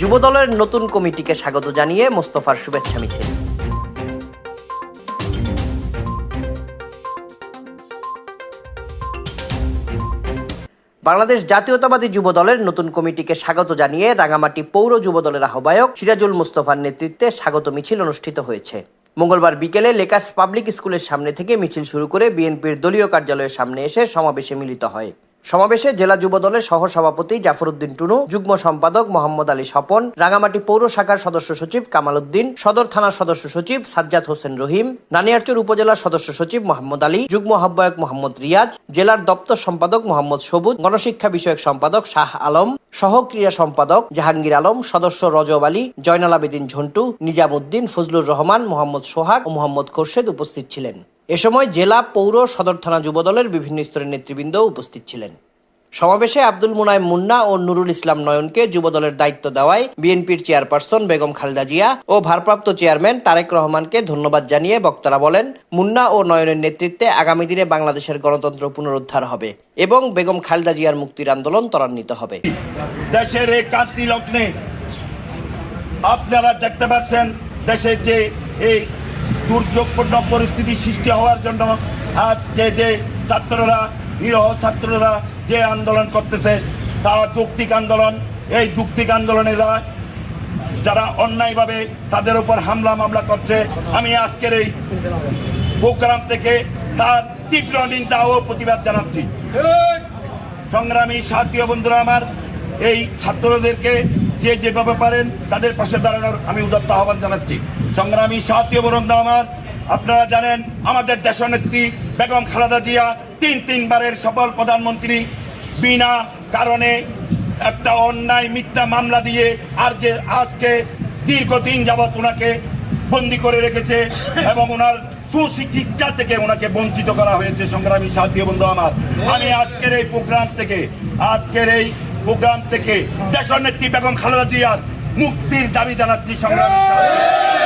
যুবদলের নতুন কমিটিকে স্বাগত জানিয়ে মোস্তফার শুভেচ্ছা মিছিল। বাংলাদেশ জাতীয়তাবাদী যুব দলের নতুন কমিটিকে স্বাগত জানিয়ে রাঙামাটি পৌর যুব দলের আহ্বায়ক সিরাজুল মুস্তফার নেতৃত্বে স্বাগত মিছিল অনুষ্ঠিত হয়েছে। মঙ্গলবার বিকেলে লেকাস পাবলিক স্কুলের সামনে থেকে মিছিল শুরু করে বিএনপির দলীয় কার্যালয়ের সামনে এসে সমাবেশে মিলিত হয়। সমাবেশে জেলা যুব দলের সহ সভাপতি জাফরউদ্দিন টুনু, যুগ্ম সম্পাদক মোহাম্মদ আলী স্বপন, রাঙামাটি পৌর শাখার সদস্য সচিব কামাল উদ্দিন সদর থানার সদস্য সচিব সাজ্জাদ হোসেন রহিম নানিয়ারচর উপজেলার সদস্য সচিব মোহাম্মদ আলী, যুগ্ম আহ্বায়ক মোহাম্মদ রিয়াজ, জেলার দপ্তর সম্পাদক মোহাম্মদ সবুজ, গণশিক্ষা বিষয়ক সম্পাদক শাহ আলম সহ ক্রীড়া সম্পাদক জাহাঙ্গীর আলম, সদস্য রজব আলী, জয়নাল আবেদিন ঝন্টু নিজামুদ্দিন ফজলুর রহমান, মোহাম্মদ সোহাগ ও মোহাম্মদ খোরশেদ উপস্থিত ছিলেন। এ সময় জেলা পৌর সদর থানা যুবদলের বিভিন্ন স্তরের নেতৃবৃন্দ উপস্থিত ছিলেন। সমাবেশে আব্দুল মুনাইম মুন্না ও নুরুল ইসলাম নয়নকে যুবদলের দায়িত্ব দেওয়ায় বিএনপির চেয়ারপারসন বেগম খালেদা জিয়া ও ভারপ্রাপ্ত চেয়ারম্যান তারেক রহমানকে ধন্যবাদ জানিয়ে বক্তারা বলেন, মুন্না ও নয়নের নেতৃত্বে আগামী দিনে বাংলাদেশের গণতন্ত্র পুনরুদ্ধার হবে এবং বেগম খালেদা জিয়ার মুক্তির আন্দোলন ত্বরান্বিত হবে। দেশের এই কান্তি লগ্নে আপনারা দেখতে পাচ্ছেন দেশের যে এই দুর্যোগপূর্ণ পরিস্থিতি সৃষ্টি হওয়ার জন্য আজ যে যে ছাত্ররা, নিরহ ছাত্ররা যে আন্দোলন করতেছে তা যৌক্তিক আন্দোলন, এই যৌক্তিক আন্দোলনেরা যারা অন্যায়ভাবে তাদের উপর হামলা মামলা করছে, আমি আজকের এই প্রোগ্রাম থেকে তার তীব্র নিন্দা ও প্রতিবাদ জানাচ্ছি। সংগ্রামী সাথীয় বন্ধুরা আমার, এই ছাত্রদেরকে যে যেভাবে পারেন তাদের পাশে দাঁড়ানোর আমি উদাত্ত আহ্বান জানাচ্ছি। সংগ্রামী সাথীয় বন্ধুরা আমার আপনারা জানেন, আমাদের দেশনেত্রী বেগম খালেদা জিয়া তিন তিনবারের সফল প্রধানমন্ত্রী। বিনা কারণে একটা অন্যায় মিথ্যা মামলা দিয়ে আর যে আজকে দীর্ঘদিন যাবৎ ওনাকে বন্দি করে রেখেছে এবং ওনার সুশিক্ষা থেকে ওনাকে বঞ্চিত করা হয়েছে সংগ্রামী সাথী বন্ধু আমার আমি আজকের এই প্রোগ্রাম থেকে, আজকের এই প্রোগ্রাম থেকে দেশের নেত্রী বেগম খালেদা জিয়ার মুক্তির দাবি জানাচ্ছি সংগ্রামী সাথী।